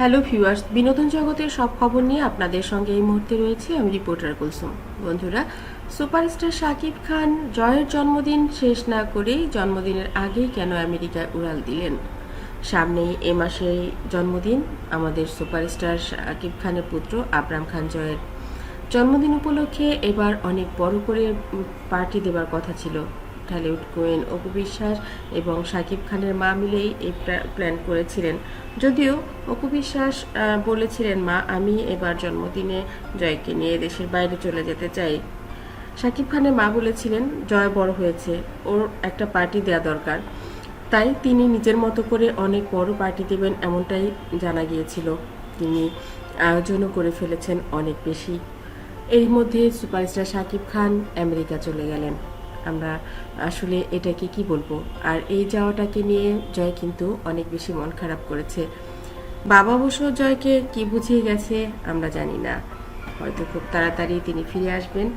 Hello viewers বিনোদন জগতের সব খবর নিয়ে আপনাদের সঙ্গে এই মুহূর্তে রয়েছে আমি রিপোর্টার কুলসুম। বন্ধুরা, সুপারস্টার শাকিব খান জয়ের জন্মদিন শেষ না করেই জন্মদিনের আগেই কেন আমেরিকায় উড়াল দিলেন? সামনেই এ মাসেই জন্মদিন, আমাদের সুপারস্টার শাকিব খানের পুত্র আবরাম খান জয়ের জন্মদিন উপলক্ষে এবার অনেক বড় করে পার্টি দেবার কথা ছিল। ঢালিউড কোয়েন অপু বিশ্বাস এবং শাকিব খানের মা মিলেই এই প্লা- প্ল্যান করেছিলেন। যদিও অপু বিশ্বাস বলেছিলেন, মা, আমি এবার জন্মদিনে জয়কে নিয়ে দেশের বাইরে চলে যেতে চাই। শাকিব খানের মা বলেছিলেন, জয় বড় হয়েছে, ওর একটা পার্টি দেওয়া দরকার। তাই তিনি নিজের মতো করে অনেক বড় পার্টি দেবেন এমনটাই জানা গিয়েছিল। তিনি আয়োজনও করে ফেলেছেন অনেক বেশি। এর মধ্যে সুপারস্টার শাকিব খান আমেরিকা চলে গেলেন। আমরা আসলে এটাকে কি বলব? আর এই যাওয়াটাকে নিয়ে জয় কিন্তু অনেক বেশি মন খারাপ করেছে। বাবা অবশ্য জয়কে কি বুঝিয়ে গেছে আমরা জানি না। হয়তো খুব তাড়াতাড়ি তিনি ফিরে আসবেন।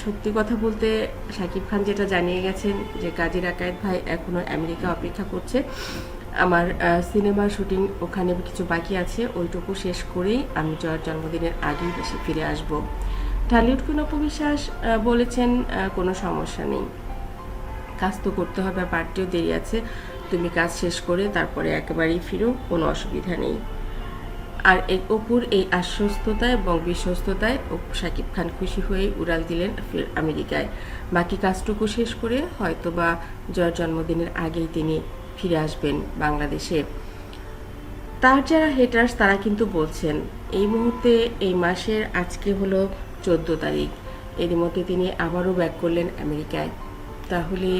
সত্যি কথা বলতে শাকিব খান যেটা জানিয়ে গেছেন যে কাজী রাকায়েত ভাই এখনও আমেরিকা অপেক্ষা করছে। আমার সিনেমার শুটিং ওখানে কিছু বাকি আছে, ওইটুকু শেষ করেই আমি জয়ের জন্মদিনের আগেই দেশে ফিরে আসব। ঢালিউড কোন বিশ্বাস বলেছেন কোনো সমস্যা নেই। কাজ তো করতে হবে, পার্টিও দেরি আছে। তুমি কাজ শেষ করে তারপরে একেবারেই ফিরো, কোনো অসুবিধা নেই। আর এই অপুর এই আশ্বস্ততা এবং বিশ্বস্ততায় অপু শাকিব খান খুশি হয়ে উড়াল দিলেন ফের আমেরিকায়। বাকি কাজটুকু শেষ করে হয়তোবা জয়ের জন্মদিনের আগেই তিনি ফিরে আসবেন বাংলাদেশে। তার যারা হেটার্স তারা কিন্তু বলছেন, এই মুহূর্তে এই মাসের আজকে হলো চোদ্দ তারিখ। এর মধ্যে তিনি আবারও ব্যাক করলেন আমেরিকায়। তাহলে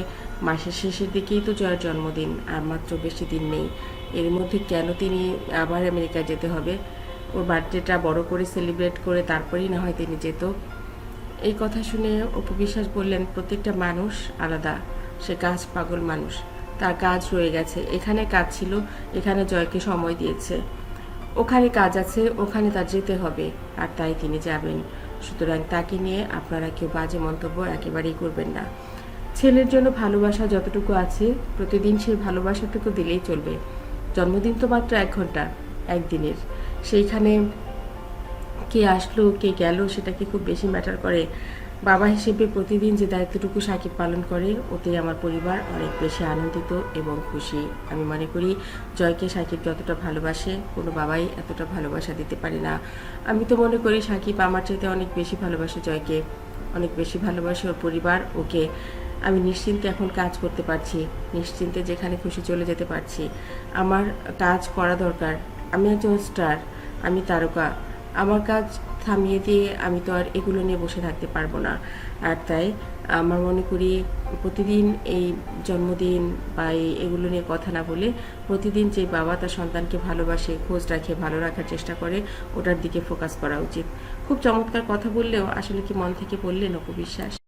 মাসের শেষের দিকেই তো জয়ের জন্মদিন, আর মাত্র বেশি দিন নেই। এর মধ্যে কেন তিনি আবার আমেরিকায় যেতে হবে? ওর বার্থডেটা বড় করে সেলিব্রেট করে তারপরেই না হয় তিনি যেত। এই কথা শুনে অপু বিশ্বাস বললেন, প্রত্যেকটা মানুষ আলাদা, সে কাজ পাগল মানুষ। তার কাজ রয়ে গেছে। এখানে কাজ ছিল, এখানে জয়কে সময় দিয়েছে। ওখানে কাজ আছে, ওখানে তার যেতে হবে, আর তাই তিনি যাবেন। সুতরাং তাকে নিয়ে আপনারা কেউ বাজে মন্তব্য একেবারেই করবেন না। ছেলের জন্য ভালোবাসা যতটুকু আছে, প্রতিদিন সেই ভালোবাসাটুকু দিলেই চলবে। জন্মদিন তো মাত্র এক ঘণ্টা, একদিনের। সেইখানে কে আসলো, কে গেল সেটাকে খুব বেশি ম্যাটার করে? বাবা হিসেবে প্রতিদিন যে দায়িত্বটুকু সাকিব পালন করে, ওতেই আমার পরিবার অনেক বেশি আনন্দিত এবং খুশি। আমি মনে করি জয়কে সাকিব যতটা ভালোবাসে, কোনো বাবাই এতটা ভালোবাসা দিতে পারে না। আমি তো মনে করি সাকিব আমার চাইতে অনেক বেশি ভালোবাসে জয়কে, অনেক বেশি ভালোবাসে ওর পরিবার, ওকে। আমি নিশ্চিন্তে এখন কাজ করতে পারছি, নিশ্চিন্তে যেখানে খুশি চলে যেতে পারছি। আমার কাজ করা দরকার। আমি একজন স্টার আমি তারকা। আমার কাজ থামিয়ে দিয়ে আমি তো আর এগুলো নিয়ে বসে থাকতে পারব না। আর তাই আমার মনে করি প্রতিদিন এই জন্মদিন বা এই এগুলো নিয়ে কথা না বলে প্রতিদিন যে বাবা তার সন্তানকে ভালোবাসে, খোঁজ রাখে, ভালো রাখার চেষ্টা করে, ওটার দিকে ফোকাস করা উচিত। খুব চমৎকার কথা বললেও আসলে কি মন থেকে বললেন অপবিশ্বাস